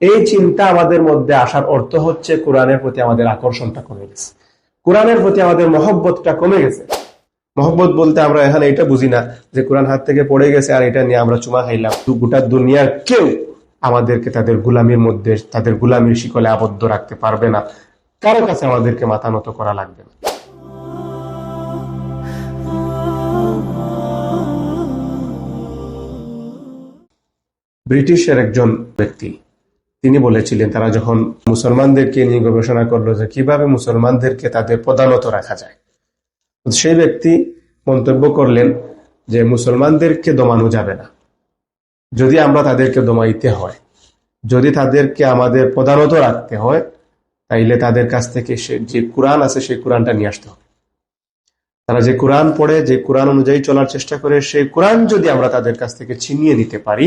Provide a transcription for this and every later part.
এই চিন্তা আমাদের মধ্যে আসার অর্থ হচ্ছে কোরআনের প্রতি আমাদের আকর্ষণটা কমে গেছে। কোরআনের প্রতি আমাদের মহব্বতটা কমে গেছে। মহব্বত বলতে আমরা এখানে এটা বুঝি না যে কোরআন হাত থেকে পড়ে গেছে আর এটা নিয়ে আমরা চুমা খাইলাম। গোটা দুনিয়ার কেউ আমাদেরকে তাদের গুলামির মধ্যে, তাদের গুলামির শিকলে আবদ্ধ রাখতে পারবে না। কারও কাছে আমাদেরকে মাথা নত করা লাগবে না। ব্রিটিশের একজন ব্যক্তি তিনি বলেছিলেন, তারা যখন মুসলমানদেরকে নিয়ে গবেষণা করল যে কীভাবে মুসলমানদেরকে তাদের প্রধানত রাখা যায় সেই ব্যক্তি মন্তব্য করলেন যে মুসলমানদেরকে দমানো যাবে না। যদি আমরা তাদেরকে দমাইতে হয়, যদি তাদেরকে আমাদের প্রধানত রাখতে হয়, তাইলে তাদের কাছ থেকে সে যে কোরআন আছে, সেই কোরআনটা নিয়ে আসতে হবে। তারা যে কোরআন পড়ে, যে কোরআন অনুযায়ী চলার চেষ্টা করে, সেই কোরআন যদি আমরা তাদের কাছ থেকে ছিনিয়ে নিতে পারি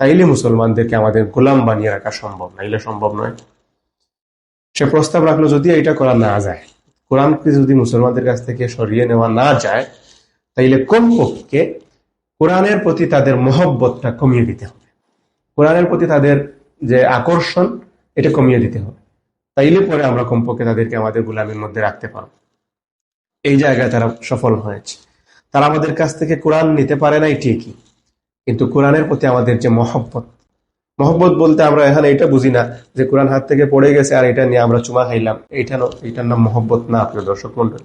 তাইলে মুসলমানদেরকে আমাদের গোলাম বানিয়ে রাখা সম্ভব নাইলে সম্ভব নয়। সে প্রস্তাব রাখল, যদি এটা করা না যায়, কোরআনকে যদি মুসলমানদের কাছ থেকে সরিয়ে নেওয়া না যায়, তাইলে কমপক্ষে কোরআনের প্রতি তাদের মহব্বতটা কমিয়ে দিতে হবে। কোরআনের প্রতি তাদের যে আকর্ষণ, এটা কমিয়ে দিতে হবে। তাইলে পরে আমরা কমপক্ষে তাদেরকে আমাদের গোলামের মধ্যে রাখতে পারব। এই জায়গায় তারা সফল হয়েছে। তারা আমাদের কাছ থেকে কোরআন নিতে পারে নাই ঠিকই। কিন্তু কোরআনের প্রতি আমাদের যে মহব্বত মহব্বত বলতে আমরা এখানে এটা বুঝি না যে কোরআন হাত থেকে পড়ে গেছে আর এটা নিয়ে আমরা চুমা খাইলাম। এইটা ন- এইটার নাম মহব্বত না, প্রিয় দর্শক মন্ডল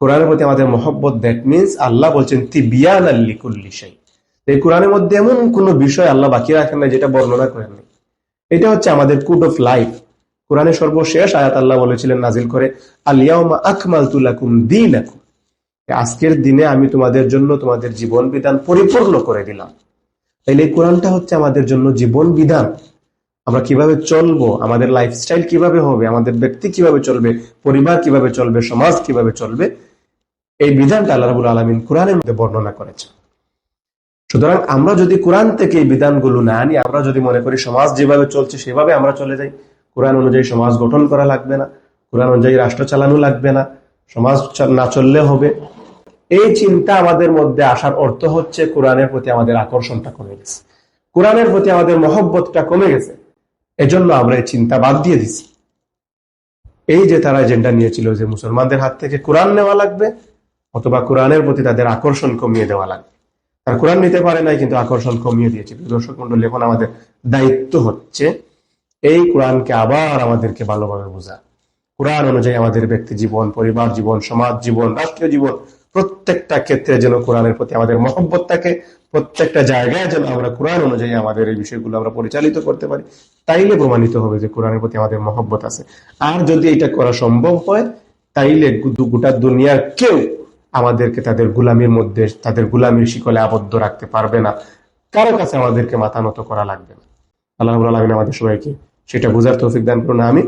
কোরআনের প্রতি আমাদের মহব্বত দ্যাট মিনস আল্লাহ বলছেন তিবিয়ান আল্লি কুল্লি শাই এই কোরআনের মধ্যে এমন কোনো বিষয় আল্লাহ বাকি রাখেন না যেটা বর্ণনা করেন এটা হচ্ছে আমাদের কুড অফ লাইফ কোরআনের সর্বশেষ আয়াত আল্লাহ বলেছিলেন, নাজিল করে আলিয়াউমা আকমাল তুলাকুম দিন আজকের দিনে আমি তোমাদের জন্য তোমাদের জীবন বিধান পরিপূর্ণ করে দিলাম। তাইলে এই কোরআনটা হচ্ছে আমাদের জন্য জীবন বিধান। আমরা কীভাবে চলবো, আমাদের লাইফস্টাইল কীভাবে হবে, আমাদের ব্যক্তি কীভাবে চলবে, পরিবার কীভাবে চলবে, সমাজ কীভাবে চলবে, এই বিধানটা আল্লাহ আলমিন কোরআনের মধ্যে বর্ণনা করেছে সুতরাং আমরা যদি কোরআন থেকে এই বিধানগুলো না আনি, আমরা যদি মনে করি সমাজ যেভাবে চলছে সেভাবে আমরা চলে যাই, কোরআন অনুযায়ী সমাজ গঠন করা লাগবে না, কোরআন অনুযায়ী রাষ্ট্র চালানো লাগবে না সমাজ না চললে হবে। এই চিন্তা আমাদের মধ্যে আসার অর্থ হচ্ছে কোরআনের প্রতি আমাদের আকর্ষণটা কমে গেছে। কোরআনের প্রতি আমাদের মহব্বতটা কমে গেছে। এজন্য আমরা এই চিন্তা বাদ দিয়ে দিছি। এই যে তারা এজেন্ডা নিয়েছিল যে মুসলমানদের হাত থেকে কোরআন নেওয়া লাগবে, অথবা কোরআনের প্রতি তাদের আকর্ষণ কমিয়ে দেওয়া লাগবে। তারা কোরআন নিতে পারে নাই, কিন্তু আকর্ষণ কমিয়ে দিয়েছে দর্শক মন্ডলী এখন আমাদের দায়িত্ব হচ্ছে এই কোরআনকে আবার আমাদেরকে ভালোভাবে বোঝা। কোরআন অনুযায়ী আমাদের ব্যক্তি জীবন, পরিবার জীবন, সমাজ জীবন, রাষ্ট্রীয় জীবন, প্রত্যেকটা ক্ষেত্রে যেন কোরআনের প্রতি আমাদের মহব্বত থাকে, প্রত্যেকটা জায়গায় যেন আমরা কোরআন অনুযায়ী আমাদের এই বিষয়গুলো আমরা পরিচালিত করতে পারি, তাইলে প্রমাণিত হবে যে কোরআনের প্রতি আমাদের মহব্বত আছে। আর যদি এটা করা সম্ভব হয়, তাইলে গোটা দুনিয়ার কেউ আমাদেরকে তাদের গুলামির মধ্যে, তাদের গুলামির শিকলে আবদ্ধ রাখতে পারবে না। কারও কাছে আমাদেরকে মাথা নত করা লাগবে না। আল্লাহ আলামিন আমাদের সবাইকে সেটা বোঝার তৌফিক দান করুন আমি